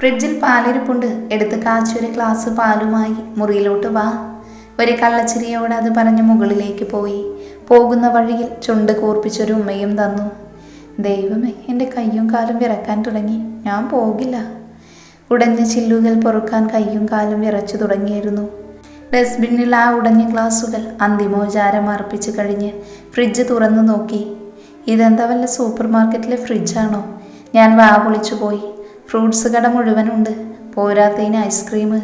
ഫ്രിഡ്ജിൽ പാലിരിപ്പുണ്ട്. എടുത്ത് കാച്ചൊരു ഗ്ലാസ് പാലുമായി മുറിയിലോട്ട് വാ. ഒരു കള്ളച്ചിരിയോടെ അത് പറഞ്ഞ് മുകളിലേക്ക് പോയി. പോകുന്ന വഴിയിൽ ചുണ്ട് കൂർപ്പിച്ചൊരു ഉമ്മയും തന്നു. ദൈവമേ എന്റെ കയ്യും കാലും വിറക്കാൻ തുടങ്ങി. ഞാൻ പോകില്ല. ഉടഞ്ഞ ചില്ലുകൾ പൊറുക്കാൻ കയ്യും കാലും വിറച്ചു തുടങ്ങിയിരുന്നു. ഡസ്റ്റ്ബിന്നിൽ ആ ഉടഞ്ഞ ഗ്ലാസുകൾ അന്തിമോചാരം അർപ്പിച്ച് കഴിഞ്ഞ് ഫ്രിഡ്ജ് തുറന്നു നോക്കി. ഇതെന്താ വല്ല സൂപ്പർ മാർക്കറ്റിലെ ഫ്രിഡ്ജാണോ? ഞാൻ വാ പൊളിച്ചു പോയി ഫ്രൂട്ട്സ് കട മുഴുവനുണ്ട്. പോരാത്തതിന് ഐസ്ക്രീം.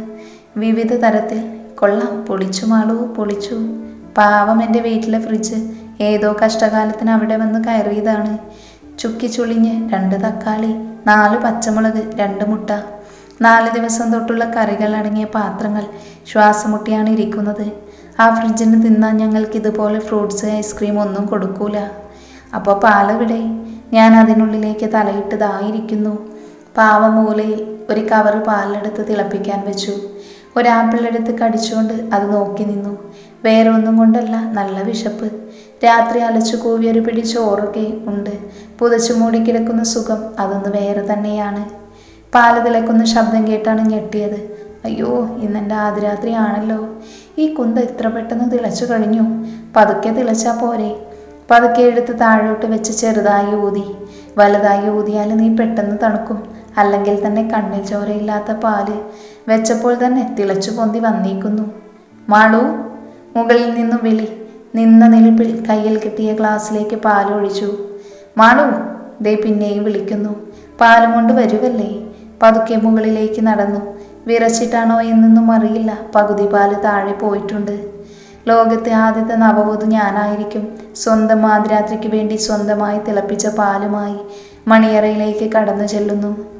വിവിധ തരത്തിൽ. കൊള്ളാം. പൊളിച്ചു മാളൂ പൊളിച്ചു. പാവം എന്റെ വീട്ടിലെ ഫ്രിഡ്ജ്. ഏതോ കഷ്ടകാലത്തിന് അവിടെ വന്ന് കയറിയതാണ്. ചുക്കി ചുളിഞ്ഞ് രണ്ട് തക്കാളി നാല് പച്ചമുളക് രണ്ട് മുട്ട. നാല് ദിവസം തൊട്ടുള്ള കറികൾ അടങ്ങിയ പാത്രങ്ങൾ ശ്വാസം മുട്ടിയാണ് ഇരിക്കുന്നത്. ആ ഫ്രിഡ്ജിന് തിന്നാൻ ഞങ്ങൾക്ക് ഇതുപോലെ ഫ്രൂട്ട്സ് ഐസ്ക്രീം ഒന്നും കൊടുക്കൂല. അപ്പോൾ പാലവിടെ? ഞാൻ അതിനുള്ളിലേക്ക് തലയിട്ടതായിരിക്കുന്നു. പാവമൂലയിൽ ഒരു കവറ് പാലെടുത്ത് തിളപ്പിക്കാൻ വെച്ചു. ഒരു ആപ്പിൾ എടുത്ത് കടിച്ചുകൊണ്ട് അത് നോക്കി നിന്നു. വേറെ ഒന്നും കൊണ്ടല്ല നല്ല വിശപ്പ്. രാത്രി അലച്ചു കൂവി ഒരു പിടി ഉണ്ട്. പുതച്ചു മൂടിക്കിടക്കുന്ന സുഖം അതൊന്ന് വേറെ തന്നെയാണ്. പാൽ തിളക്കുന്ന ശബ്ദം കേട്ടാണ് ഞെട്ടിയത്. അയ്യോ ഇന്നെന്റെ ആദ്യരാത്രി ആണല്ലോ ഈ കുന്ത ഇത്ര പെട്ടെന്ന് തിളച്ചു കഴിഞ്ഞു? പതുക്കെ തിളച്ചാ പോരെ. പതുക്കെ എടുത്ത് താഴോട്ട് വെച്ച് ചെറുതായി ഊതി. വലുതായി ഊതിയാൽ നീ പെട്ടെന്ന് തണുക്കും. അല്ലെങ്കിൽ തന്നെ കണ്ണിൽ ചോരയില്ലാത്ത പാൽ വെച്ചപ്പോൾ തന്നെ തിളച്ചു പൊന്തി വന്നേക്കുന്നു. മാളു മുകളിൽ നിന്നും വിളി. നിന്ന നിൽപ്പിൽ കയ്യിൽ കിട്ടിയ ഗ്ലാസ്സിലേക്ക് പാലൊഴിച്ചു. മാളു ദേ പിന്നെയും വിളിക്കുന്നു. പാലും കൊണ്ട് വരുവല്ലേ? പതുക്കെ മുകളിലേക്ക് നടന്നു. വിറച്ചിട്ടാണോ എന്നൊന്നും അറിയില്ല. പകുതി പാൽ താഴെ പോയിട്ടുണ്ട്. ലോകത്തെ ആദ്യത്തെ നവവധു ഞാനായിരിക്കും. സ്വന്തം മാതിരാത്രിക്ക് വേണ്ടി സ്വന്തമായി തിളപ്പിച്ച പാലുമായി മണിയറയിലേക്ക് കടന്നു ചെല്ലുന്നു.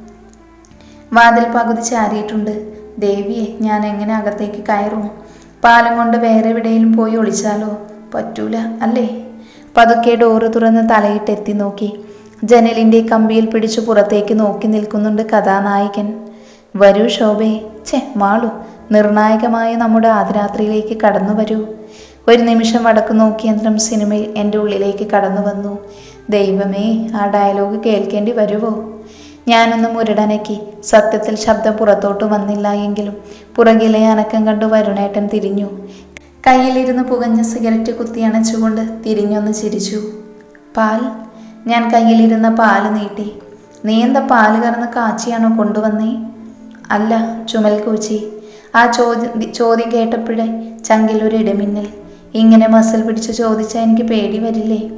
വാതിൽ പകുതി ചാരിയിട്ടുണ്ട്. ദേവിയെ ഞാൻ എങ്ങനെ അകത്തേക്ക് കയറും? പാലം കൊണ്ട് വേറെ എവിടെയും പോയി ഒളിച്ചാലോ? പറ്റൂല അല്ലേ? പതുക്കെ ഡോറ് തുറന്ന് തലയിട്ട് എത്തി നോക്കി. ജനലിന്റെ കമ്പിയിൽ പിടിച്ചു പുറത്തേക്ക് നോക്കി നിൽക്കുന്നുണ്ട് കഥാനായകൻ. വരൂ ശോഭേ. ചെ മാളു നിർണായകമായ നമ്മുടെ ആദ്യരാത്രിയിലേക്ക് കടന്നു വരൂ. ഒരു നിമിഷം വടക്ക് നോക്കിയന്ത്രം സിനിമയിൽ എന്റെ ഉള്ളിലേക്ക് കടന്നു വന്നു. ദൈവമേ ആ ഡയലോഗ് കേൾക്കേണ്ടി വരുവോ? ഞാനൊന്ന് മുരടനക്കി. സത്യത്തിൽ ശബ്ദം പുറത്തോട്ട് വന്നില്ല എങ്കിലും പുറകിലെ അനക്കം കണ്ടു വരുണേട്ടൻ തിരിഞ്ഞു. കയ്യിലിരുന്ന് പുകഞ്ഞ സിഗരറ്റ് കുത്തി അണച്ചുകൊണ്ട് തിരിഞ്ഞൊന്ന് ചിരിച്ചു. പാൽ? ഞാൻ കയ്യിലിരുന്ന പാൽ നീട്ടി. നീ എന്താ പാൽ കറന്ന് കാച്ചിയാണോ കൊണ്ടുവന്നേ? അല്ല ചുമൽ കൂച്ചി. ആ ചോദ്യം ചോദ്യം കേട്ടപ്പോഴേ ചങ്കിൽ ഒരു ഇടമിന്നൽ. ഇങ്ങനെ മസിൽ പിടിച്ച് ചോദിച്ചാൽ എനിക്ക് പേടി വരില്ലേ?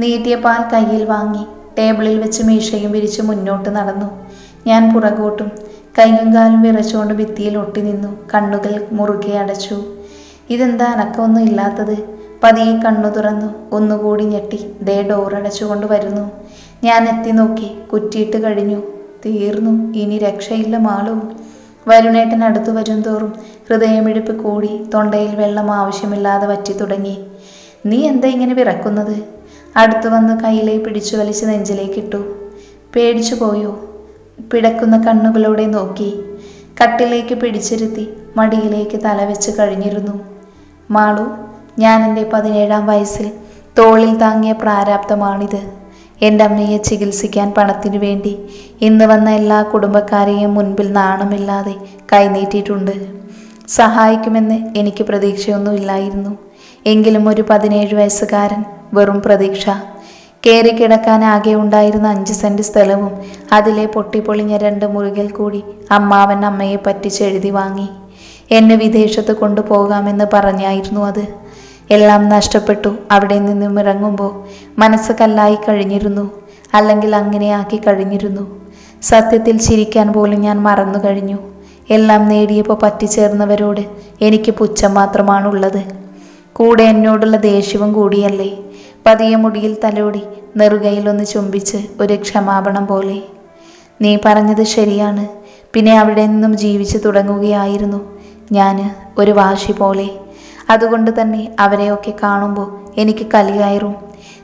നീട്ടിയ പാൽ കയ്യിൽ വാങ്ങി. ടേബിളിൽ വെച്ച് മീശയും വിരിച്ച് മുന്നോട്ട് നടന്നു. ഞാൻ പുറകോട്ടും കൈയും കാലും വിറച്ചുകൊണ്ട് ഭിത്തിയിൽ ഒട്ടി നിന്നു. കണ്ണുകൾ മുറുകെ അടച്ചു. ഇതെന്താ അനക്കമൊന്നും ഇല്ലാത്തത്? പതിയെ കണ്ണു തുറന്നു. ഒന്നുകൂടി ഞെട്ടി ദേ ഡോർ അടച്ചുകൊണ്ട് വരുന്നു. ഞാൻ എത്തി നോക്കി. കുറ്റിയിട്ട് കഴിഞ്ഞു. തീർന്നു. ഇനി രക്ഷയില്ല മാളും. വരുണേട്ടൻ അടുത്തു വരും തോറും ഹൃദയമിടിപ്പ് കൂടി തൊണ്ടയിൽ വെള്ളം ആവശ്യമില്ലാതെ വറ്റി തുടങ്ങി. നീ എന്താ ഇങ്ങനെ വിറക്കുന്നത്? അടുത്തു വന്ന് കയ്യിലെ പിടിച്ചു വലിച്ച് നെഞ്ചിലേക്കിട്ടു പേടിച്ചു പോയോ? പിടക്കുന്ന കണ്ണുകളോടെ നോക്കി. കട്ടിലേക്ക് പിടിച്ചിരുത്തി മടിയിലേക്ക് തലവെച്ച് കഴിഞ്ഞിരുന്നു. മാളു ഞാൻ എന്റെ പതിനേഴാം വയസ്സിൽ തോളിൽ താങ്ങിയ പ്രാരാബ്ദമാണിത്. എന്റെ അമ്മയെ ചികിത്സിക്കാൻ പണത്തിനു വേണ്ടി ഇന്ന് വന്ന എല്ലാ കുടുംബക്കാരെയും മുൻപിൽ നാണമില്ലാതെ കൈനീട്ടിയിട്ടുണ്ട്. സഹായിക്കുമെന്ന് എനിക്ക് പ്രതീക്ഷയൊന്നുമില്ലായിരുന്നു. എങ്കിലും ഒരു പതിനേഴ് വയസ്സുകാരൻ വെറും പ്രതീക്ഷ. കയറി കിടക്കാൻ ആകെ ഉണ്ടായിരുന്ന അഞ്ച് സെന്റ് സ്ഥലവും അതിലെ പൊട്ടിപ്പൊളിഞ്ഞ രണ്ട് മുറികൾ കൂടി അമ്മാവൻ അമ്മയെ പറ്റിച്ചെഴുതി വാങ്ങി. എന്നെ വിദേശത്ത് കൊണ്ടുപോകാമെന്ന് പറഞ്ഞായിരുന്നു അത്. എല്ലാം നഷ്ടപ്പെട്ടു. അവിടെ നിന്നും ഇറങ്ങുമ്പോൾ മനസ്സ് കല്ലായി കഴിഞ്ഞിരുന്നു. അല്ലെങ്കിൽ അങ്ങനെയാക്കി കഴിഞ്ഞിരുന്നു. സത്യത്തിൽ ചിരിക്കാൻ പോലും ഞാൻ മറന്നു കഴിഞ്ഞു. എല്ലാം നേടിയപ്പോൾ പറ്റിച്ചേർന്നവരോട് എനിക്ക് പുച്ഛം മാത്രമാണുള്ളത്. കൂടെ എന്നോടുള്ള ദേഷ്യവും കൂടിയല്ലേ? പതിയെ മുടിയിൽ തലോടി നെറുകയിലൊന്ന് ചുംബിച്ച് ഒരു ക്ഷമാപണം പോലെ. നീ പറഞ്ഞത് ശരിയാണ്. പിന്നെ അവിടെ നിന്നും ജീവിച്ചു തുടങ്ങുകയായിരുന്നു ഞാൻ ഒരു വാശി പോലെ. അതുകൊണ്ട് തന്നെ അവരെയൊക്കെ കാണുമ്പോൾ എനിക്ക് കലി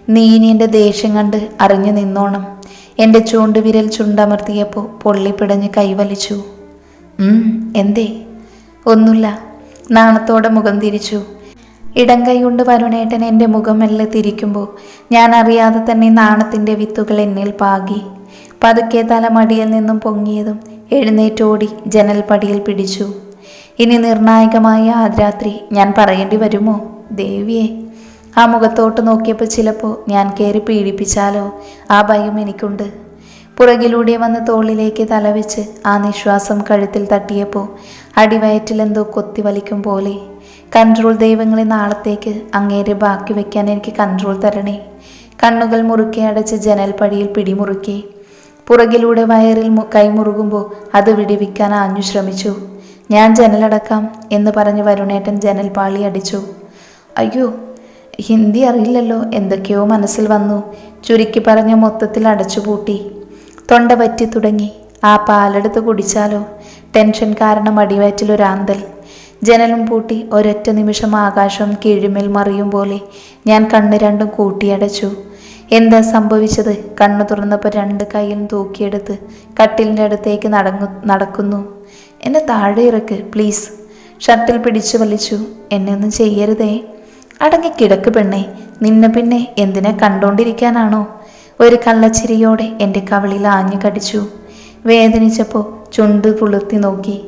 നീ ഇനി എന്റെ ദേഷ്യം കണ്ട് അറിഞ്ഞു നിന്നോണം. എന്റെ ചൂണ്ടുവിരൽ ചുണ്ടമർത്തിയപ്പോൾ പൊള്ളിപ്പിടഞ്ഞ് കൈവലിച്ചു. എന്തേ? ഒന്നുമില്ല. നാണത്തോടെ മുഖം തിരിച്ചു. ഇടം കൈകൊണ്ട് വരുണേട്ടൻ എന്റെ മുഖം മെല്ലെ തിരിക്കുമ്പോൾ ഞാൻ അറിയാതെ തന്നെ നാണത്തിന്റെ വിത്തുകൾ എന്നിൽ പാകി. പതുക്കെ തല മടിയിൽ നിന്നും പൊങ്ങിയതും എഴുന്നേറ്റോടി ജനൽപ്പടിയിൽ പിടിച്ചു. ഇനി നിർണായകമായ ആ രാത്രി ഞാൻ പറയേണ്ടി വരുമോ? ദേവിയെ. ആ മുഖത്തോട്ട് നോക്കിയപ്പോൾ ചിലപ്പോൾ ഞാൻ കയറി പീഡിപ്പിച്ചാലോ? ആ ഭയം എനിക്കുണ്ട്. പുറകിലൂടെ വന്ന് തോളിലേക്ക് തലവെച്ച് ആ നിശ്വാസം കഴുത്തിൽ തട്ടിയപ്പോൾ അടിവയറ്റിലെന്തോ കൊത്തി വലിക്കും പോലെ കൺട്രോൾ ദൈവങ്ങളെ നാളത്തേക്ക് അങ്ങേരെ ബാക്കി വെക്കാൻ എനിക്ക് കൺട്രോൾ തരണേ. കണ്ണുകൾ മുറുക്കെ അടച്ച് ജനൽപ്പടിയിൽ പിടിമുറുക്കി. പുറകിലൂടെ വയറിൽ കൈമുറുകുമ്പോൾ അത് വിടിവിക്കാൻ ആഞ്ഞു ശ്രമിച്ചു. ഞാൻ ജനലടക്കാം എന്ന് പറഞ്ഞ് വരുണേട്ടൻ ജനൽ പാളി അടിച്ചു. അയ്യോ ഹിന്ദി അറിയില്ലല്ലോ എന്തൊക്കെയോ മനസ്സിൽ വന്നു. ചുരുക്കി പറഞ്ഞ മൊത്തത്തിൽ അടച്ചുപൂട്ടി തൊണ്ട വറ്റി തുടങ്ങി. ആ പാലെടുത്ത് കുടിച്ചാലോ? ടെൻഷൻ കാരണം അടിവയറ്റിലൊരാന്തൽ ജനലും പൂട്ടി ഒരൊറ്റ നിമിഷം ആകാശം കീഴ്മേൽ മറിയും പോലെ ഞാൻ കണ്ണ് രണ്ടും കൂട്ടിയടച്ചു. എന്താ സംഭവിച്ചത്? കണ്ണു തുറന്നപ്പോൾ രണ്ട് കൈയും തൂക്കിയെടുത്ത് കട്ടിലിന്റെ അടുത്തേക്ക് നടങ്ങു നടക്കുന്നു. എന്നെ താഴെ ഇറക്ക് പ്ലീസ്. ഷർട്ടിൽ പിടിച്ചു വലിച്ചു. എന്നെ ഒന്നും ചെയ്യരുതേ. അടങ്ങി കിടക്ക് പെണ്ണെ. നിന്നെ പിന്നെ എന്തിനെ കണ്ടോണ്ടിരിക്കാനാണോ? ഒരു കള്ളച്ചിരിയോടെ എന്റെ കവിളിൽ ആഞ്ഞു കടിച്ചു. വേദനിച്ചപ്പോൾ ചുണ്ട് പുളുത്തി നോക്കി.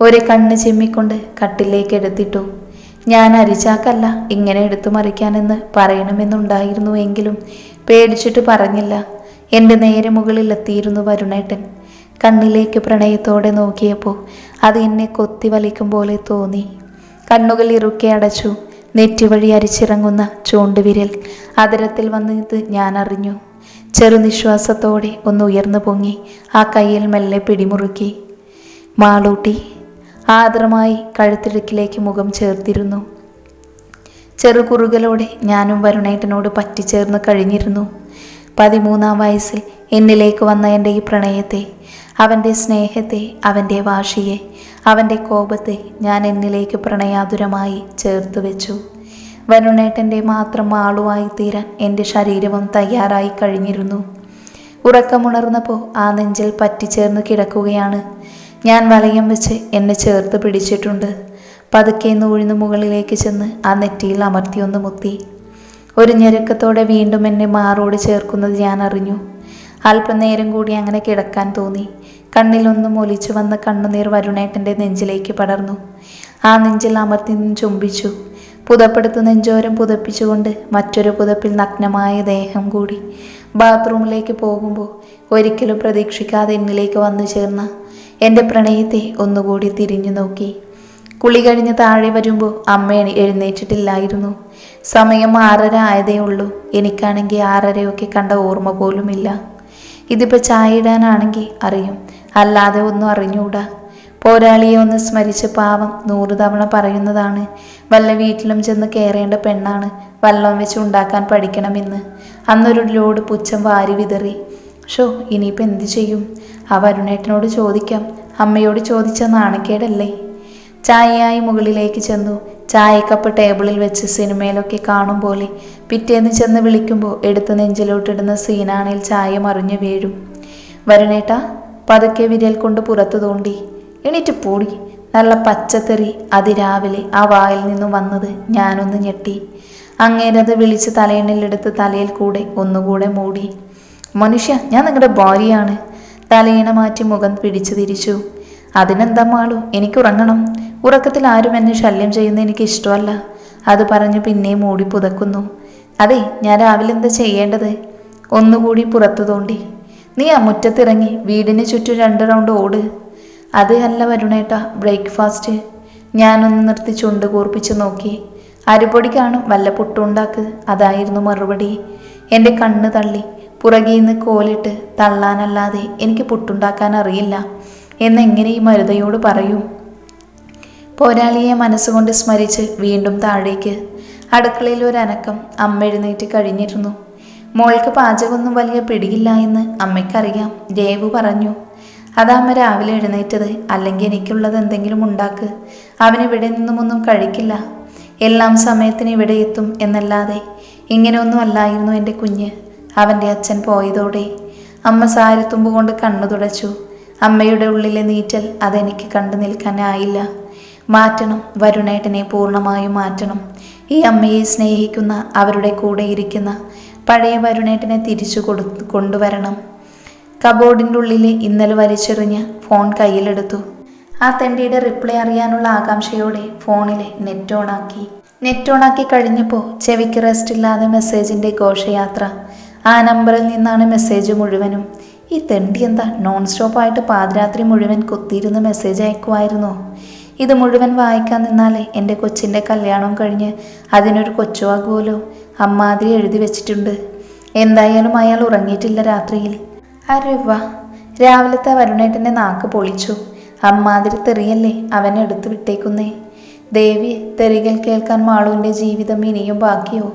ഒരു കണ്ണ് ചിമ്മിക്കൊണ്ട് കട്ടിലേക്ക് എടുത്തിട്ടു. ഞാൻ അരിച്ചാക്കല്ല ഇങ്ങനെ എടുത്തു മറിക്കാനെന്ന് പറയണമെന്നുണ്ടായിരുന്നു എങ്കിലും പേടിച്ചിട്ട് പറഞ്ഞില്ല. എന്റെ നേരെ മുകളിൽ എത്തിയിരുന്നു വരുണേട്ടൻ. കണ്ണിലേക്ക് പ്രണയത്തോടെ നോക്കിയപ്പോൾ അത് എന്നെ കൊത്തി വലിക്കും പോലെ തോന്നി. കണ്ണുകൾ ഇറുക്കെ അടച്ചു. നെറ്റിവഴി അരിച്ചിറങ്ങുന്ന ചൂണ്ടുവിരൽ അതിരത്തിൽ വന്നത് ഞാൻ അറിഞ്ഞു. ചെറുനിശ്വാസത്തോടെ ഒന്ന് ഉയർന്നു പൊങ്ങി ആ കയ്യിൽ മെല്ലെ പിടിമുറുക്കി. മാളൂട്ടി ആദരമായി കഴുത്തിടുക്കിലേക്ക് മുഖം ചേർത്തിരുന്നു. ചെറുകുറുകളോടെ ഞാനും വരുണേട്ടനോട് പറ്റിച്ചേർന്ന് കഴിഞ്ഞിരുന്നു. പതിമൂന്നാം വയസ്സിൽ എന്നിലേക്ക് വന്ന എന്റെ ഈ പ്രണയത്തെ അവന്റെ സ്നേഹത്തെ അവന്റെ വാശിയെ അവന്റെ കോപത്തെ ഞാൻ എന്നിലേക്ക് പ്രണയാതുരമായി ചേർത്ത് വെച്ചു. വരുണേട്ടന്റെ മാത്രം ആളുമായി തീരാൻ എന്റെ ശരീരവും തയ്യാറായി കഴിഞ്ഞിരുന്നു. ഉറക്കമുണർന്നപ്പോൾ ആ നെഞ്ചിൽ പറ്റിച്ചേർന്ന് കിടക്കുകയാണ് ഞാൻ വലയം വെച്ച് എന്നെ ചേർത്ത് പിടിച്ചിട്ടുണ്ട്. പതുക്കെ നൂഴിന്ന് മുകളിലേക്ക് ചെന്ന് ആ നെറ്റിയിൽ അമർത്തിയൊന്ന് മുത്തി. ഒരു ഞെരുക്കത്തോടെ വീണ്ടും എന്നെ മാറോട് ചേർക്കുന്നത് ഞാൻ അറിഞ്ഞു. അല്പനേരം കൂടി അങ്ങനെ കിടക്കാൻ തോന്നി. കണ്ണിലൊന്നും ഒലിച്ചു വന്ന കണ്ണുനീർ വരുണേട്ടന്റെ നെഞ്ചിലേക്ക് പടർന്നു. ആ നെഞ്ചിൽ അമർത്തി ചുംബിച്ചു. പുതപ്പെടുത്ത് നെഞ്ചോരം പുതപ്പിച്ചുകൊണ്ട് മറ്റൊരു പുതപ്പിൽ നഗ്നമായ ദേഹം കൂടി. ബാത്റൂമിലേക്ക് പോകുമ്പോൾ ഒരിക്കലും പ്രതീക്ഷിക്കാതെ എന്നിലേക്ക് വന്നു ചേർന്ന എന്റെ പ്രണയത്തെ ഒന്നുകൂടി തിരിഞ്ഞു നോക്കി. കുളി കഴിഞ്ഞ് താഴെ വരുമ്പോൾ അമ്മ എഴുന്നേറ്റിട്ടില്ലായിരുന്നു. സമയം ആറര ആയതേ ഉള്ളൂ. എനിക്കാണെങ്കിൽ ആറരയൊക്കെ കണ്ട ഓർമ്മ പോലുമില്ല. ഇതിപ്പോൾ ചായ ഇടാനാണെങ്കിൽ അറിയും. അല്ലാതെ ഒന്നും അറിഞ്ഞുകൂടാ പോരാളിയെ ഒന്ന് സ്മരിച്ച് പാവം നൂറ് തവണ പറയുന്നതാണ്. വല്ല വീട്ടിലും ചെന്ന് കയറേണ്ട പെണ്ണാണ് വല്ലം വെച്ച് ഉണ്ടാക്കാൻ പഠിക്കണമെന്ന്. അന്നൊരു ലോഡ് പുച്ഛം വാരി വിതറി. ഷോ ഇനിയിപ്പോൾ എന്ത് ചെയ്യും? ആ വരുണേട്ടനോട് ചോദിക്കാം. അമ്മയോട് ചോദിച്ച നാണക്കേടല്ലേ? ചായയായി മുകളിലേക്ക് ചെന്നു. ചായക്കപ്പ് ടേബിളിൽ വെച്ച് സിനിമയിലൊക്കെ കാണും പോലെ പിറ്റേന്ന് ചെന്ന് വിളിക്കുമ്പോൾ എടുത്ത് നെഞ്ചിലോട്ടിടുന്ന സീനാണിൽ ചായ മറിഞ്ഞു വീഴും. വരുണേട്ട പതുക്കെ വിരൽ കൊണ്ട് പുറത്തു തോണ്ടി. എണീറ്റ് പൂടി. നല്ല പച്ചത്തെറി അതിരാവിലെ ആ വായിൽ നിന്നും വന്നത് ഞാനൊന്ന് ഞെട്ടി. അങ്ങേരത് വിളിച്ച് തലയിണിലെടുത്ത് തലയിൽ കൂടെ ഒന്നുകൂടെ മൂടി. മനുഷ്യ ഞാൻ നിങ്ങളുടെ ഭാര്യയാണ്. തലയിണ മാറ്റി മുഖം പിടിച്ചു തിരിച്ചു. അതിനെന്താ മാളു? എനിക്ക് ഉറങ്ങണം. ഉറക്കത്തിൽ ആരും എന്നെ ശല്യം ചെയ്യുന്ന എനിക്ക് ഇഷ്ടമല്ല. അത് പറഞ്ഞ് പിന്നെയും മൂടി പുതക്കുന്നു. അതെ ഞാൻ രാവിലെ എന്താ ചെയ്യേണ്ടത്? ഒന്നുകൂടി പുറത്തു തോണ്ടി. നീ ആ മുറ്റത്തിറങ്ങി വീടിന് ചുറ്റും രണ്ട് റൗണ്ട് ഓട്. അത് അല്ല വരുണേട്ടാ ബ്രേക്ക്ഫാസ്റ്റ്. ഞാനൊന്ന് നിർത്തി ചുണ്ട് കൂർപ്പിച്ച് നോക്കി. അരിപ്പൊടി കാണും വല്ല പുട്ടുണ്ടാക്ക് അതായിരുന്നു മറുപടി. എന്റെ കണ്ണ് തള്ളി. പുറകിൽ നിന്ന് കോലിട്ട് തള്ളാനല്ലാതെ എനിക്ക് പുട്ടുണ്ടാക്കാൻ അറിയില്ല. എന്നെങ്ങനെ ഈ മരുതയോട് പറയും? പോരാളിയെ മനസ്സുകൊണ്ട് സ്മരിച്ച് വീണ്ടും താഴേക്ക്. അടുക്കളയിൽ ഒരു അനക്കം അമ്മ എഴുന്നേറ്റ് കഴിഞ്ഞിരുന്നു. മോൾക്ക് പാചകമൊന്നും വലിയ പിടിയില്ല എന്ന് അമ്മയ്ക്കറിയാം. രേവു പറഞ്ഞു അതമ്മ രാവിലെ എഴുന്നേറ്റത്. അല്ലെങ്കിൽ എനിക്കുള്ളത് എന്തെങ്കിലും ഉണ്ടാക്ക്. അവൻ ഇവിടെ നിന്നും ഒന്നും കഴിക്കില്ല. എല്ലാം സമയത്തിന് ഇവിടെ എത്തും എന്നല്ലാതെ. ഇങ്ങനെയൊന്നും അല്ലായിരുന്നു എന്റെ കുഞ്ഞ്. അവന്റെ അച്ഛൻ പോയതോടെ അമ്മ സാരത്തുമ്പ് കൊണ്ട് കണ്ണു തുടച്ചു. അമ്മയുടെ ഉള്ളിലെ നീറ്റൽ അതെനിക്ക് കണ്ടു നിൽക്കാനായില്ല. മാറ്റണം വരുണേട്ടനെ പൂർണമായും മാറ്റണം. ഈ അമ്മയെ സ്നേഹിക്കുന്ന അവരുടെ കൂടെ ഇരിക്കുന്ന പഴയ വരുണേട്ടനെ തിരിച്ചു കൊടു കൊണ്ടുവരണം. കബോർഡിന്റെ ഉള്ളിലെ ഇന്നലെ വലിച്ചെറിഞ്ഞ് ഫോൺ കയ്യിലെടുത്തു. ആ തെണ്ടിയുടെ റിപ്ലൈ അറിയാനുള്ള ആകാംക്ഷയോടെ ഫോണിലെ നെറ്റ് ഓണാക്കി. നെറ്റ് ഓണാക്കി കഴിഞ്ഞപ്പോൾ ചെവിക്ക് റെസ്റ്റ് ഇല്ലാതെ മെസ്സേജിന്റെ ഘോഷയാത്ര. ആ നമ്പറിൽ നിന്നാണ് മെസ്സേജ് മുഴുവനും. ഈ തെണ്ടി എന്താ? നോൺ സ്റ്റോപ്പായിട്ട് പാതിരാത്രി മുഴുവൻ കുത്തിയിരുന്ന് മെസ്സേജ് അയക്കുമായിരുന്നോ ഇത് മുഴുവൻ വായിക്കാൻ നിന്നാലേ എന്റെ കൊച്ചിന്റെ കല്യാണം കഴിഞ്ഞ് അതിനൊരു കൊച്ചുവാകുമല്ലോ അമ്മാതിരി എഴുതി വെച്ചിട്ടുണ്ട്. എന്തായാലും അയാൾ ഉറങ്ങിയിട്ടില്ല രാത്രിയിൽ. അരെ വാ. രാവിലത്തെ വരുണേട്ടന്റെ നാക്ക് പൊളിച്ചു. അമ്മാതിരി തെറിയല്ലേ അവനെ എടുത്തു വിട്ടേക്കുന്നേ. ദേവി തെറികൾ കേൾക്കാൻ മാളുവിന്റെ ജീവിതം ഇനിയും ബാക്കിയോ?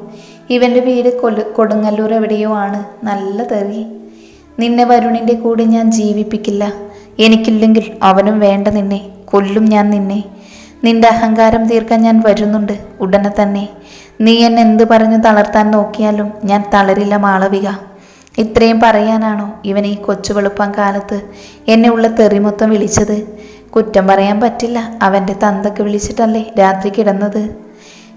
ഇവന്റെ വീട് കൊല്ലു കൊടുങ്ങല്ലൂർ എവിടെയോ ആണ്. നല്ല തെറി. നിന്നെ വരുണിന്റെ കൂടെ ഞാൻ ജീവിപ്പിക്കില്ല. എനിക്കില്ലെങ്കിൽ അവനും വേണ്ട നിന്നെ. കൊല്ലും ഞാൻ നിന്നെ. നിന്റെ അഹങ്കാരം തീർക്കാൻ ഞാൻ വരുന്നുണ്ട് ഉടനെ തന്നെ. നീ എന്നെ എന്ത് പറഞ്ഞു തളർത്താൻ നോക്കിയാലും ഞാൻ തളരില്ല മാളവിക. ഇത്രയും പറയാനാണോ ഇവൻ ഈ കൊച്ചു വെളുപ്പം കാലത്ത് എന്നെ ഉള്ള തെറിമൊത്തം വിളിച്ചത്? കുറ്റം പറയാൻ പറ്റില്ല. അവന്റെ തന്തക്ക് വിളിച്ചിട്ടല്ലേ രാത്രി കിടന്നത്?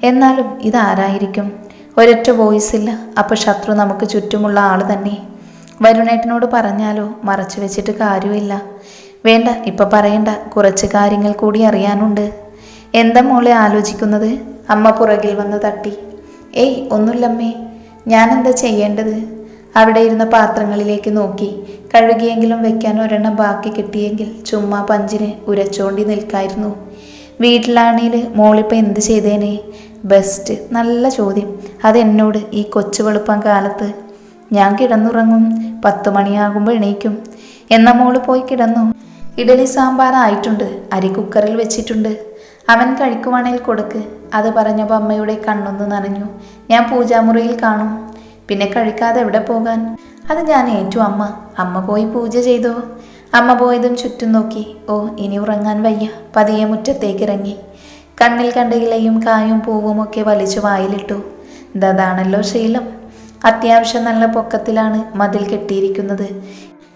എന്നാലും ഇതാരായിരിക്കും? ഒരൊറ്റ വോയിസ് ഇല്ല അപ്പോൾ ശത്രു നമുക്ക് ചുറ്റുമുള്ള ആൾ തന്നെ. വരുണേട്ടനോട് പറഞ്ഞാലോ മറച്ചു വെച്ചിട്ട് കാര്യമില്ല. വേണ്ട ഇപ്പൊ പറയണ്ട. കുറച്ച് കാര്യങ്ങൾ കൂടി അറിയാനുണ്ട്. എന്താ മോളെ ആലോചിക്കുന്നത്? അമ്മ പുറകിൽ വന്ന് തട്ടി. ഏയ് ഒന്നുമില്ലമ്മേ. ഞാനെന്താ ചെയ്യേണ്ടത്? അവിടെ ഇരുന്ന പാത്രങ്ങളിലേക്ക് നോക്കി. കഴുകിയെങ്കിലും വെക്കാൻ ഒരെണ്ണം ബാക്കി കിട്ടിയെങ്കിൽ ചുമ്മാ പഞ്ചിന് ഉരച്ചോണ്ടി നിൽക്കായിരുന്നു. വീട്ടിലാണെങ്കിൽ മോളിപ്പോൾ എന്ത് ചെയ്തേനെ? ബെസ്റ്റ് നല്ല ചോദ്യം. അതെന്നോട് ഈ കൊച്ചു വെളുപ്പം കാലത്ത്? ഞാൻ കിടന്നുറങ്ങും. പത്ത് മണിയാകുമ്പോൾ എണീക്കും. എന്ന മോൾ പോയി കിടന്നു? ഇഡലി സാമ്പാറായിട്ടുണ്ട് അരി കുക്കറിൽ വെച്ചിട്ടുണ്ട്. അവൻ കഴിക്കുവാണേൽ കൊടുക്ക്. അത് പറഞ്ഞപ്പോൾ അമ്മയുടെ കണ്ണൊന്ന് നനഞ്ഞു. ഞാൻ പൂജാമുറിയിൽ കാണും. പിന്നെ കഴിക്കാതെ എവിടെ പോകാൻ? അത് ഞാൻ ഏറ്റു അമ്മ. അമ്മ പോയി പൂജ ചെയ്തോ? അമ്മ പോയതും ചുറ്റും നോക്കി. ഓ ഇനി ഉറങ്ങാൻ വയ്യ. പതിയെ മുറ്റത്തേക്ക് ഇറങ്ങി കണ്ണിൽ കണ്ട ഇലയും കായും പൂവും ഒക്കെ വലിച്ചു വായിലിട്ടു. ഇതാണല്ലോ ശീലം. അത്യാവശ്യം നല്ല പൊക്കത്തിലാണ് മതിൽ കെട്ടിയിരിക്കുന്നത്.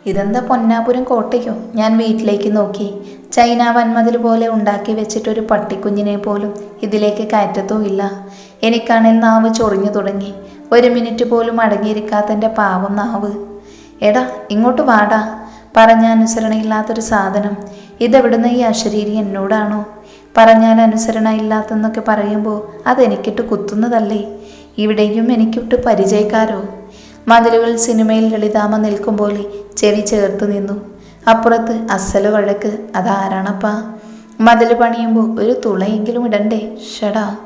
ഇതെന്താ പൊന്നാപുരം കോട്ടയോ? ഞാൻ വീട്ടിലേക്ക് നോക്കി. ചൈന വൻമതിൽ പോലെ ഉണ്ടാക്കി വെച്ചിട്ടൊരു പട്ടിക്കുഞ്ഞിനെ പോലും ഇതിലേക്ക് കയറ്റത്തോ ഇല്ല. എനിക്കാണെങ്കിൽ നാവ് ചൊറിഞ്ഞു തുടങ്ങി. ഒരു മിനിറ്റ് പോലും അടങ്ങിയിരിക്കാത്തന്റെ പാവം നാവ്. എടാ ഇങ്ങോട്ട് വാടാ. പറഞ്ഞ അനുസരണയില്ലാത്തൊരു സാധനം. ഇതെവിടുന്ന് ഈ അശരീരി എന്നോടാണോ? പറഞ്ഞാൽ അനുസരണ ഇല്ലാത്തെന്നൊക്കെ പറയുമ്പോൾ അതെനിക്കിട്ട് കുത്തുന്നതല്ലേ? ഇവിടെയും എനിക്കിട്ട് പരിചയക്കാരോ? മതിലുകൾ സിനിമയിൽ ലളിതാമ നിൽക്കും പോലെ ചെവി ചേർത്ത് നിന്നു. അപ്പുറത്ത് അസല വഴക്ക് അതാരാണപ്പാ? മതിൽ പണിയുമ്പോൾ ഒരു തുളയെങ്കിലും ഇടണ്ടേ? ഷടാ.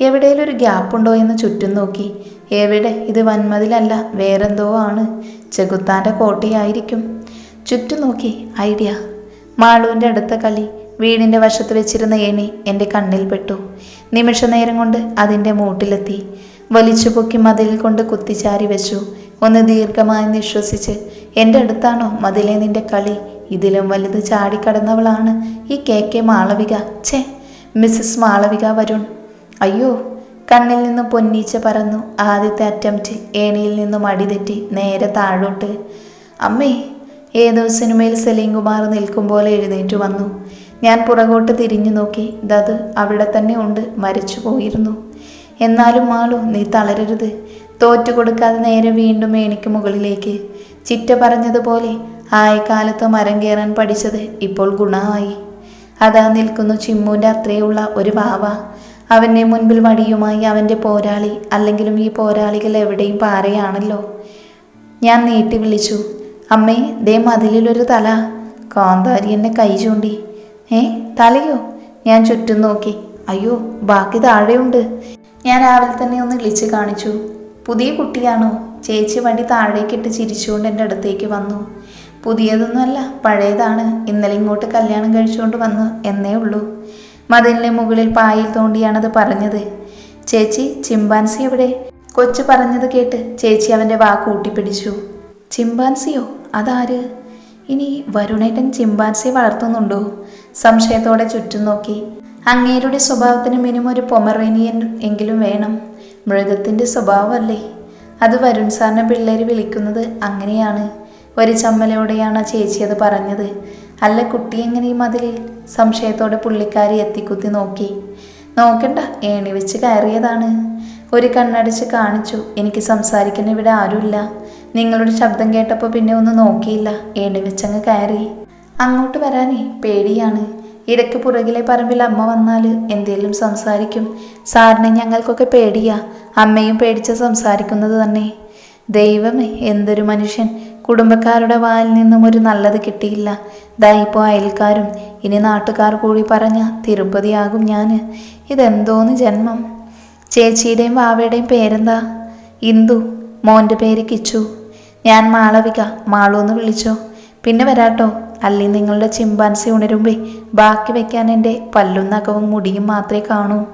എവിടെയും ഒരു ഗ്യാപ്പുണ്ടോ എന്ന് ചുറ്റും നോക്കി. എവിടെ? ഇത് വൻമതിലല്ല വേറെന്തോ ആണ്. ചെകുത്താന്റെ കോട്ടയായിരിക്കും. ചുറ്റും നോക്കി ഐഡിയ. മാളുവിന്റെ അടുത്ത കളി വീടിന്റെ വശത്ത് വെച്ചിരുന്ന ഏണി എന്റെ കണ്ണിൽ പെട്ടു. നിമിഷ നേരം കൊണ്ട് അതിന്റെ മൂട്ടിലെത്തി. വലിച്ചു പൊക്കി മതിലിൽ കൊണ്ട് കുത്തിച്ചാരി വെച്ചു. ഒന്ന് ദീർഘമായി നിശ്വസിച്ച് എന്റെ അടുത്താണോ മതിലെ നിന്റെ കളി? ഇതിലും വലുത് ചാടിക്കടന്നവളാണ് ഈ കെ കെ മാളവിക. ഛേ മിസ്സസ് മാളവിക വരുൺ. അയ്യോ. കണ്ണിൽ നിന്ന് പൊന്നീച്ച പറന്നു ആദ്യത്തെ അറ്റംപ്റ്റിൽ ഏണിയിൽ നിന്നും അടിതെറ്റി നേരെ താഴോട്ട്. അമ്മേ ഏതോ സിനിമയിൽ സലീം കുമാർ നിൽക്കും പോലെ എഴുന്നേറ്റ് വന്നു. ഞാൻ പുറകോട്ട് തിരിഞ്ഞു നോക്കി. ദത് അവിടെ തന്നെ ഉണ്ട്. മരിച്ചു പോയിരുന്നു. എന്നാലും മാളു നീ തളരരുത്. തോറ്റു കൊടുക്കാതെ നേരെ വീണ്ടും എനിക്ക് മുകളിലേക്ക്. ചിറ്റ പറഞ്ഞതുപോലെ ആയക്കാലത്ത് മരം കയറാൻ പഠിച്ചത് ഇപ്പോൾ ഗുണമായി. അതാ നിൽക്കുന്നു ചിമ്മൂന്റെ അത്രയുള്ള ഒരു വാവ. അവന്റെ മുൻപിൽ വടിയുമായി അവന്റെ പോരാളി അല്ലെങ്കിലും ഈ പോരാളികൾ എവിടെയും പാറയാണല്ലോ. ഞാൻ നീട്ടി വിളിച്ചു. അമ്മേ ദേ മതിലിലൊരു തല. കാന്താരി എന്നെ കൈ ചൂണ്ടി. ഏ തലയോ? ഞാൻ ചുറ്റും നോക്കി. അയ്യോ ബാക്കി താഴെയുണ്ട്. ഞാൻ രാവിലെ തന്നെ ഒന്ന് വിളിച്ച് കാണിച്ചു. പുതിയ കുട്ടിയാണോ? ചേച്ചി വണ്ടി താഴേക്കിട്ട് ചിരിച്ചുകൊണ്ട് എന്റെ അടുത്തേക്ക് വന്നു. പുതിയതൊന്നുമല്ല പഴയതാണ്. ഇന്നലെ ഇങ്ങോട്ട് കല്യാണം കഴിച്ചുകൊണ്ട് വന്നു എന്നേ ഉള്ളൂ. മതിലിന്റെ മുകളിൽ പായിൽ തോണ്ടിയാണത് പറഞ്ഞത്. ചേച്ചി ചിമ്പാൻസി എവിടെ? കൊച്ചു പറഞ്ഞത് കേട്ട് ചേച്ചി അവന്റെ വാ കൂട്ടിപ്പിടിച്ചു. ചിമ്പാൻസിയോ? അതാര്? ഇനി വരുണേട്ടൻ ചിമ്പാൻസി വളർത്തുന്നുണ്ടോ? സംശയത്തോടെ ചുറ്റും നോക്കി. അങ്ങേരുടെ സ്വഭാവത്തിന് മിനിമം ഒരു പൊമറേനിയൻ എങ്കിലും വേണം. മൃഗത്തിന്റെ സ്വഭാവമല്ലേ? അത് വരുൺ സാറിനെ പിള്ളേർ വിളിക്കുന്നത് അങ്ങനെയാണ്. ഒരു ചമ്മലോടെയാണ് ആ ചേച്ചി അത് പറഞ്ഞത്. അല്ല കുട്ടി എങ്ങനെ ഈ സംശയത്തോടെ പുള്ളിക്കാരി എത്തിക്കുത്തി നോക്കി. നോക്കണ്ട ഏണി വെച്ച് കയറിയതാണ്. ഒരു കണ്ണടച്ച് കാണിച്ചു. എനിക്ക് സംസാരിക്കുന്ന ഇവിടെ ആരുമില്ല. നിങ്ങളുടെ ശബ്ദം കേട്ടപ്പോൾ പിന്നെ ഒന്ന് നോക്കിയില്ല. ഏണി വെച്ചങ്ങ് കയറി. അങ്ങോട്ട് വരാനേ പേടിയാണ്. ഇടയ്ക്ക് പുറകിലെ പറമ്പിൽ അമ്മ വന്നാൽ എന്തേലും സംസാരിക്കും. സാറിനെ ഞങ്ങൾക്കൊക്കെ പേടിയാ. അമ്മയും പേടിച്ച് സംസാരിക്കുന്നത് തന്നെ. ദൈവമേ എന്തൊരു മനുഷ്യൻ. കുടുംബക്കാരുടെ വായിൽ നിന്നും ഒരു നല്ലത് കിട്ടിയില്ല. ദാ ഇപ്പോൾ അയൽക്കാരും ഇനി നാട്ടുകാർ കൂടി പറഞ്ഞ തിരുപ്പതിയാകും ഞാൻ ഇതെന്തോന്ന് ജന്മം. ചേച്ചിയുടെയും വാവയുടെയും പേരെന്താ? ഇന്ദു മോന്റെ പേര് കിച്ചു. ഞാൻ മാളവിക മാളു എന്ന് വിളിച്ചോ. പിന്നെ വരാട്ടോ. അല്ലെങ്കിൽ നിങ്ങളുടെ ചിമ്പാൻസി ഉണരുമ്പേ ബാക്കി വെക്കാൻ എന്റെ പല്ലും നഖവും മുടിയും മാത്രമേ കാണൂ.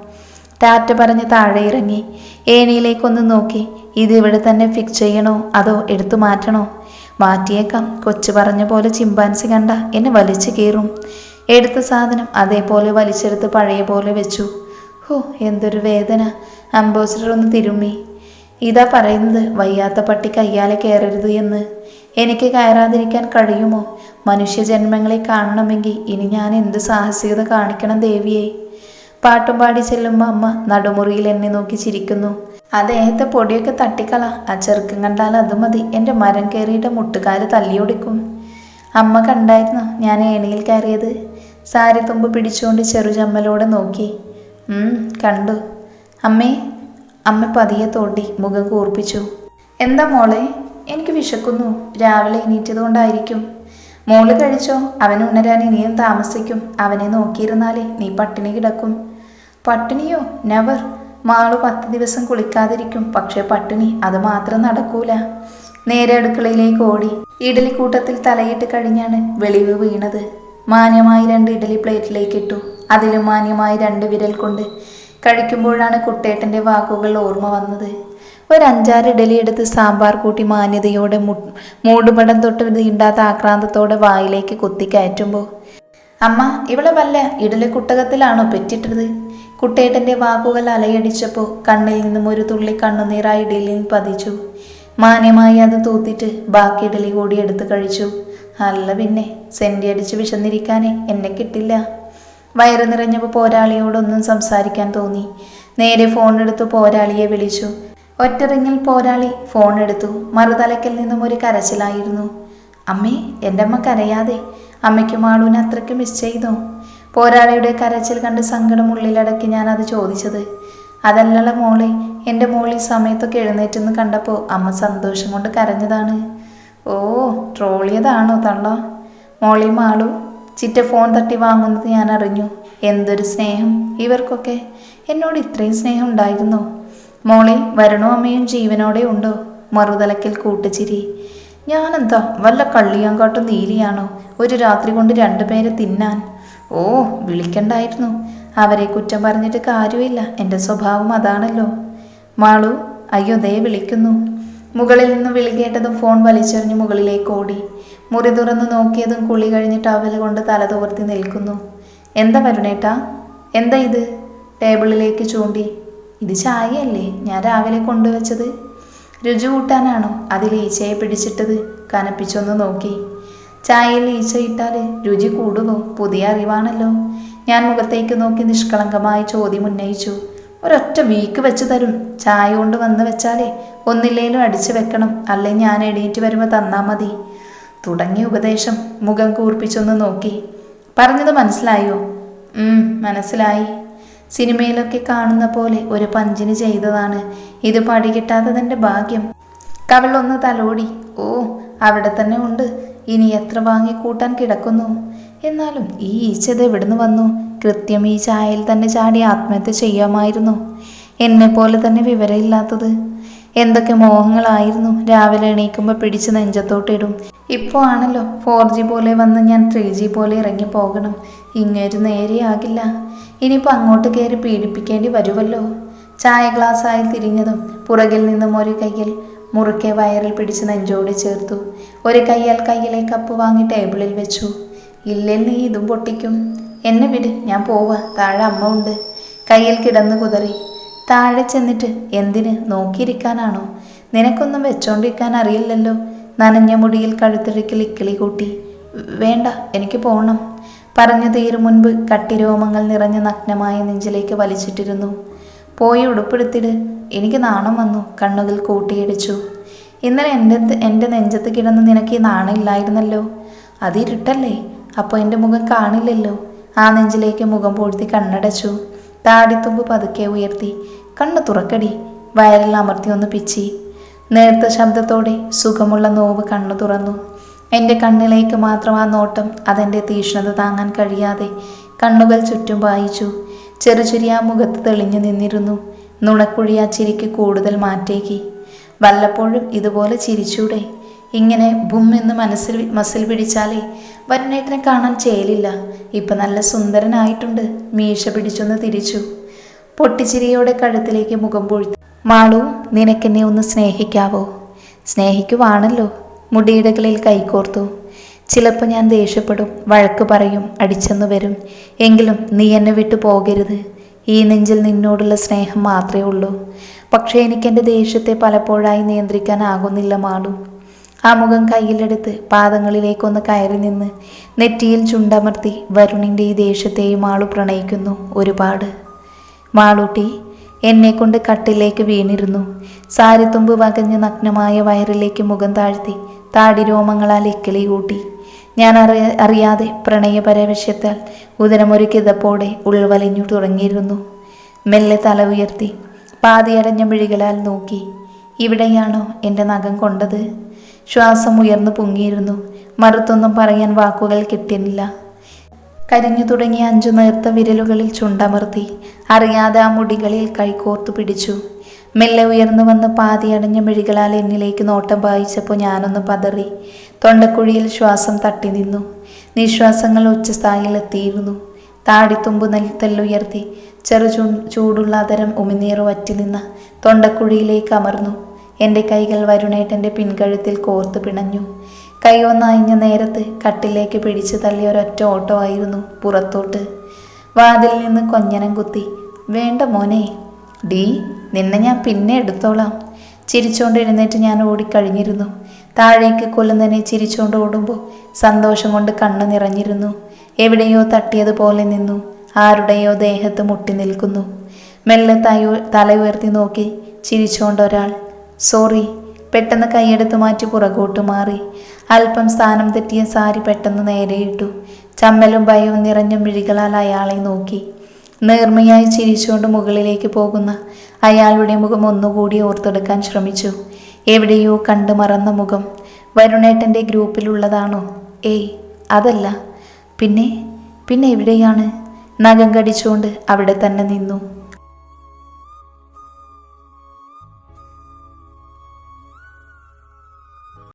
ടാറ്റ പറഞ്ഞ് താഴെ ഇറങ്ങി. ഏണിയിലേക്കൊന്ന് നോക്കി. ഇത് ഇവിടെ തന്നെ ഫിക്സ് ചെയ്യണോ? അതോ എടുത്തു മാറ്റണോ? മാറ്റിയേക്കാം. കൊച്ചു പറഞ്ഞ പോലെ ചിമ്പാൻസി കണ്ട എന്നെ വലിച്ചു കീറും. എടുത്ത സാധനം അതേപോലെ വലിച്ചെടുത്ത് പഴയ പോലെ വെച്ചു. ഹോ എന്തൊരു വേദന. അംബോസിഡർ ഒന്ന് തിരുമ്മി. ഇതാ പറയുന്നത് വയ്യാത്ത പട്ടി കയ്യാലെ കയറരുത് എന്ന്. എനിക്ക് കയറാതിരിക്കാൻ കഴിയുമോ? മനുഷ്യജന്മങ്ങളെ കാണണമെങ്കിൽ ഇനി ഞാൻ എന്ത് സാഹസികത കാണിക്കണം ദേവിയെ? പാട്ടും പാടി ചെല്ലുമ്പോൾ അമ്മ നടുമുറിയിൽ എന്നെ നോക്കി ചിരിക്കുന്നു. അദ്ദേഹത്തെ പൊടിയൊക്കെ തട്ടിക്കള. ആ ചെറുക്കം കണ്ടാൽ അത് മതി. എന്റെ മരം കയറിയിട്ട് മുട്ടുകാൽ തല്ലിയൊടിക്കും. അമ്മ കണ്ടായിരുന്നു ഞാൻ ഏണിയിൽ കയറിയത്? സാരി തുമ്പ് പിടിച്ചുകൊണ്ട് ചെറുചമ്മലോടെ നോക്കി. കണ്ടു. അമ്മേ അമ്മ പതിയെ തോണ്ടി മുഖം കൂർപ്പിച്ചു. എന്താ മോളെ? എനിക്ക് വിശക്കുന്നു. രാവിലെ എണീറ്റതുകൊണ്ടായിരിക്കും. മോൾ കഴിച്ചോ? അവൻ ഉണരാൻ ഇനിയും താമസിക്കും. അവനെ നോക്കിയിരുന്നാലേ നീ പട്ടിണി കിടക്കും. പട്ടിണിയോ? നെവർ മാൾ പത്ത് ദിവസം കുളിക്കാതിരിക്കും. പക്ഷേ പട്ടിണി അത് മാത്രം നടക്കൂല. നേരെ അടുക്കളയിലേക്ക് ഓടി. ഇഡലി കൂട്ടത്തിൽ തലയിട്ട് കഴിഞ്ഞാണ് വെളിവ് വീണത്. മാന്യമായി രണ്ട് ഇഡലി പ്ലേറ്റിലേക്ക് ഇട്ടു. അതിലും മാന്യമായി രണ്ട് വിരൽ കൊണ്ട് കഴിക്കുമ്പോഴാണ് കുട്ടേട്ടന്റെ വാക്കുകൾ ഓർമ്മ വന്നത്. ഒരു അഞ്ചാറ് ഇഡലി എടുത്ത് സാമ്പാർ കൂട്ടി മാന്യതയോടെ മൂടുപടം തൊട്ട് നീണ്ടാത്ത ആക്രാന്തത്തോടെ വായിലേക്ക് കുത്തി കയറ്റുമ്പോൾ അമ്മ ഇവളെ വല്ല ഇഡലി കുട്ടകത്തിലാണോ പെറ്റിട്ടത്? കുട്ടേട്ടന്റെ വാക്കുകൾ അലയടിച്ചപ്പോൾ കണ്ണിൽ നിന്നും ഒരു തുള്ളി കണ്ണുനീറായി ഇഡലിയിൽ പതിച്ചു. മാന്യമായി അത് തൂത്തിട്ട് ബാക്കി ഇഡലി കൂടി എടുത്ത് കഴിച്ചു. അല്ല പിന്നെ സെന്റി അടിച്ച് വിശന്നിരിക്കാനേ എന്നെ കിട്ടില്ല. വയറ് നിറഞ്ഞപ്പോൾ പോരാളിയോടൊന്നും സംസാരിക്കാൻ തോന്നി. നേരെ ഫോൺ എടുത്തു പോരാളിയെ വിളിച്ചു. ഒറ്ററിങ്ങിൽ പോരാളി ഫോൺ എടുത്തു. മറുതലക്കിൽ നിന്നും ഒരു കരച്ചിലായിരുന്നു. അമ്മേ എന്റെ അമ്മ കരയാതെ. അമ്മയ്ക്ക് മാളൂന് അത്രയ്ക്ക് മിസ് ചെയ്തോ? പോരാളിയുടെ കരച്ചിൽ കണ്ട് സങ്കടം ഉള്ളിലടക്കി ഞാൻ അത് ചോദിച്ചത്. അതല്ലല്ല മോളെ എന്റെ മോളി സമയത്തൊക്കെ എഴുന്നേറ്റെന്ന് കണ്ടപ്പോൾ അമ്മ സന്തോഷം കൊണ്ട് കരഞ്ഞതാണ്. ഓ ട്രോളിയതാണോ തള്ള? മോളി മാളു ചിറ്റ ഫോൺ തട്ടി വാങ്ങുന്നത് ഞാൻ അറിഞ്ഞു എന്തൊരു സ്നേഹം. ഇവർക്കൊക്കെ എന്നോട് ഇത്രയും സ്നേഹം ഉണ്ടായിരുന്നോ? മോളെ വരണോ അമ്മയും ജീവനോടെ ഉണ്ടോ? മറുതലക്കിൽ കൂട്ടുചിരി. ഞാനെന്താ വല്ല കള്ളിയാങ്കാട്ടും നീലിയാണോ? ഒരു രാത്രി കൊണ്ട് രണ്ടുപേരെ തിന്നാൻ. ഓ വിളിക്കണ്ടായിരുന്നു. അവരെ കുറ്റം പറഞ്ഞിട്ട് കാര്യമില്ല. എന്റെ സ്വഭാവം അതാണല്ലോ. മാളു അയ്യോ ദേ വിളിക്കുന്നു. മുകളിൽ നിന്ന് വിളി കേട്ടതും ഫോൺ വലിച്ചെറിഞ്ഞ് മുകളിലേക്ക് ഓടി. മുറി തുറന്ന് നോക്കിയതും കുളി കഴിഞ്ഞ് ടവൽ കൊണ്ട് തല തോർത്തി നിൽക്കുന്നു. എന്താ വരുണേട്ടാ എന്താ ഇത്? ടേബിളിലേക്ക് ചൂണ്ടി. ഇത് ചായയല്ലേ? ഞാൻ രാവിലെ കൊണ്ടുവച്ചത്. രുചി കൂട്ടാനാണോ അതിൽ ഈച്ചയെ പിടിച്ചിട്ടത്? കനപ്പിച്ചൊന്ന് നോക്കി. ചായയിൽ ഈച്ച ഇട്ടാൽ രുചി കൂടുമോ പുതിയ അറിവാണല്ലോ. ഞാൻ മുഖത്തേക്ക് നോക്കി നിഷ്കളങ്കമായി ചോദ്യം ഉന്നയിച്ചു. ഒരൊറ്റ വീക്ക് വെച്ച് തരും. ചായ കൊണ്ട് വന്ന് വെച്ചാലേ ഒന്നില്ലേലും അടിച്ചു വെക്കണം. അല്ലെ ഞാൻ എണീറ്റ് വരുമ്പോൾ തന്നാൽ മതി. തുടങ്ങിയ ഉപദേശം മുഖം കൂർപ്പിച്ചൊന്ന് നോക്കി. പറഞ്ഞത് മനസ്സിലായോ? മനസ്സിലായി. സിനിമയിലൊക്കെ കാണുന്ന പോലെ ഒരു പഞ്ചിന് ചെയ്തതാണ്. ഇത് പടി കിട്ടാത്തതിന്റെ ഭാഗ്യം കവളൊന്ന് തലോടി. ഓ അവിടെ തന്നെ ഉണ്ട്. ഇനി എത്ര വാങ്ങിക്കൂട്ടാൻ കിടക്കുന്നു? എന്നാലും ഈ ഈച്ചത് എവിടുന്ന് വന്നു? കൃത്യം ഈ ചായയിൽ തന്നെ ചാടി ആത്മഹത്യ ചെയ്യാമായിരുന്നു. എന്നെ പോലെ തന്നെ വിവരമില്ലാത്തത്. എന്തൊക്കെ മോഹങ്ങളായിരുന്നു. രാവിലെ എണീക്കുമ്പോൾ പിടിച്ച് നെഞ്ചത്തോട്ടിടും. ഇപ്പോൾ ആണല്ലോ ഫോർ ജി പോലെ വന്ന് ഞാൻ ത്രീ ജി പോലെ ഇറങ്ങി പോകണം. ഇങ്ങേര് നേരെയാകില്ല ഇനിയിപ്പോൾ അങ്ങോട്ട് കയറി പീഡിപ്പിക്കേണ്ടി വരുമല്ലോ ചായ ഗ്ലാസ്സായി തിരിഞ്ഞതും പുറകിൽ നിന്നും ഒരു കയ്യിൽ മുറുക്കെ വയറിൽ പിടിച്ച് നെഞ്ചോട് ചേർത്തു. ഒരു കയ്യാൽ കയ്യിലെ കപ്പ് വാങ്ങി ടേബിളിൽ വെച്ചു. ഇല്ലെന്ന് നീ ഇതും പൊട്ടിക്കും. എന്നെ വിട് ഞാൻ പോവാ. താഴെ അമ്മ ഉണ്ട്. കയ്യിൽ കിടന്ന് കുതറി. താഴെ ചെന്നിട്ട് എന്തിന്? നോക്കിയിരിക്കാനാണോ? നിനക്കൊന്നും വെച്ചോണ്ടിരിക്കാൻ അറിയില്ലല്ലോ. നനഞ്ഞ മുടിയിൽ കഴുത്തിഴക്കിൽ ഇക്കിളി കൂട്ടി വേണ്ട എനിക്ക് പോകണം പറഞ്ഞു തീരും മുൻപ് കട്ടിരോമങ്ങൾ നിറഞ്ഞ നഗ്നമായ നെഞ്ചിലേക്ക് വലിച്ചിട്ടിരുന്നു. പോയി ഉടുപ്പെടുത്തിട്. എനിക്ക് നാണം വന്നു കണ്ണുകൾ കൂട്ടിയിടിച്ചു. ഇന്നലെ എന്റെ എന്റെ നെഞ്ചത്ത് കിടന്ന് നിനക്ക് ഈ നാണില്ലായിരുന്നല്ലോ അത് ഇരുട്ടല്ലേ? അപ്പോൾ എന്റെ മുഖം കാണില്ലല്ലോ? ആ നെഞ്ചിലേക്ക് മുഖം പൂഴ്ത്തി കണ്ണടച്ചു. താടിത്തുമ്പ് പതുക്കെ ഉയർത്തി കണ്ണു തുറക്കടി. വയറിൽ അമർത്തി ഒന്ന് പിച്ചി. നേർത്ത ശബ്ദത്തോടെ സുഖമുള്ള നോവ് കണ്ണു തുറന്നു. എന്റെ കണ്ണിലേക്ക് മാത്രം ആ നോട്ടം അതെന്റെ തീഷ്ണത താങ്ങാൻ കഴിയാതെ കണ്ണുകൾ ചുറ്റും വായിച്ചു. ചെറുചെറിയ മുഖത്ത് തെളിഞ്ഞു നിന്നിരുന്നു. നുണക്കുഴി ആ ചിരിക്ക് കൂടുതൽ മാറ്റേക്കി വല്ലപ്പോഴും ഇതുപോലെ ചിരിച്ചൂടെ? ഇങ്ങനെ ബും എന്ന് മനസ്സിൽ മസിൽ പിടിച്ചാലേ വരനേട്ടനെ കാണാൻ ചേലില്ല. ഇപ്പം നല്ല സുന്ദരനായിട്ടുണ്ട്. മീശ പിടിച്ചൊന്ന് തിരിച്ചു. പൊട്ടിച്ചിരിയോടെ കഴുത്തിലേക്ക് മുഖം പൊഴുത്തു. മാളു നിനക്കെന്നെ ഒന്ന് സ്നേഹിക്കാവോ? സ്നേഹിക്കുവാണല്ലോ. മുടിയിടകളിൽ കൈകോർത്തു. ചിലപ്പോൾ ഞാൻ ദേഷ്യപ്പെടും വഴക്ക് പറയും അടിച്ചെന്ന് വരും. എങ്കിലും നീ എന്നെ വിട്ടു പോകരുത്. ഈ നെഞ്ചിൽ നിന്നോടുള്ള സ്നേഹം മാത്രമേ ഉള്ളൂ. പക്ഷേ എനിക്കെന്റെ ദേഷ്യത്തെ പലപ്പോഴായി നിയന്ത്രിക്കാനാകുന്നില്ല മാളു. ആ മുഖം കയ്യിലെടുത്ത് പാദങ്ങളിലേക്കൊന്ന് കയറി നിന്ന് നെറ്റിയിൽ ചുണ്ടമർത്തി വരുണിന്റെ ഈ ദേഷ്യത്തെയും ആളു പ്രണയിക്കുന്നു ഒരുപാട്. മാളൂട്ടി എന്നെ കൊണ്ട് കട്ടിലേക്ക് വീണിരുന്നു. സാരിത്തുമ്പ് വകഞ്ഞ് നഗ്നമായ വയറിലേക്ക് മുഖം താഴ്ത്തി താടി രോമങ്ങളാൽ ഇക്കിളി കൂട്ടി. ഞാൻ അറിയ അറിയാതെ പ്രണയപരവശത്താൽ ഉദരമൊരു കിതപ്പോടെ ഉൾവലിഞ്ഞു തുടങ്ങിയിരുന്നു മെല്ലെ തല ഉയർത്തി പാതിയടഞ്ഞ മിഴികളാൽ നോക്കി. ഇവിടെയാണോ എന്റെ നഖം കൊണ്ടത്? ശ്വാസം ഉയർന്നു പൊങ്ങിയിരുന്നു. മറുത്തൊന്നും പറയാൻ വാക്കുകൾ കിട്ടിയില്ല. കരിഞ്ഞു തുടങ്ങിയ അഞ്ചു നേർത്ത വിരലുകളിൽ ചുണ്ടമർത്തി അറിയാതെ ആ മുടികളിൽ കൈകോർത്തു പിടിച്ചു. മെല്ലെ ഉയർന്നു വന്ന് പാതിയടഞ്ഞ മിഴികളാൽ എന്നിലേക്ക് നോട്ടം വായിച്ചപ്പോൾ ഞാനൊന്ന് പതറി തൊണ്ടക്കുഴിയിൽ ശ്വാസം തട്ടി നിന്നു. നിശ്വാസങ്ങൾ ഉച്ചസ്ഥായിലെത്തിയിരുന്നു താടിത്തുമ്പ് നെൽത്തല്ലുയർത്തി ചെറു ചൂ ചൂടുള്ള അതരം ഉമിനീർ വറ്റി നിന്ന് തൊണ്ടക്കുഴിയിലേക്ക് അമർന്നു. എന്റെ കൈകൾ വരുണേട്ടന്റെ പിൻകഴുത്തിൽ കോർത്തു പിണഞ്ഞു. കൈ ഒന്നയഞ്ഞ നേരത്ത് കട്ടിലേക്ക് പിടിച്ചു തള്ളിയ ഒരൊറ്റ ഓട്ടോ ആയിരുന്നു പുറത്തോട്ട്. വാതിൽ നിന്ന് കൊഞ്ഞനം കുത്തി വേണ്ട മോനെ ഡീ നിന്നെ ഞാൻ പിന്നെ എടുത്തോളാം. ചിരിച്ചോണ്ട് എഴുന്നേറ്റ് ഞാൻ ഓടിക്കഴിഞ്ഞിരുന്നു. താഴേക്ക് കൊല്ലുന്നതിനെ ചിരിച്ചോണ്ട് ഓടുമ്പോൾ സന്തോഷം കൊണ്ട് കണ്ണു നിറഞ്ഞിരുന്നു. എവിടെയോ തട്ടിയതുപോലെ നിന്നു. ആരുടെയോ ദേഹത്ത് മുട്ടി നിൽക്കുന്നു. മെല്ലെ തയോ തല ഉയർത്തി നോക്കി ചിരിച്ചോണ്ട് ഒരാൾ സോറി പെട്ടെന്ന് കൈയെടുത്ത് മാറ്റി പുറകോട്ട് മാറി. അല്പം സ്ഥാനം തെറ്റിയ സാരി പെട്ടെന്ന് നേരെയിട്ടു ചമ്മലും ഭയവും നിറഞ്ഞ മിഴികളാൽ അയാളെ നോക്കി. നേർമയായി ചിരിച്ചുകൊണ്ട് മുകളിലേക്ക് പോകുന്ന അയാളുടെ മുഖം ഒന്നുകൂടി ഓർത്തെടുക്കാൻ ശ്രമിച്ചു. എവിടെയോ കണ്ടു മറന്ന മുഖം. വരുണേട്ടന്റെ ഗ്രൂപ്പിലുള്ളതാണോ? ഏയ് അതല്ല. പിന്നെ പിന്നെ എവിടെയാണ്? നഖം കടിച്ചുകൊണ്ട് അവിടെ തന്നെ നിന്നു.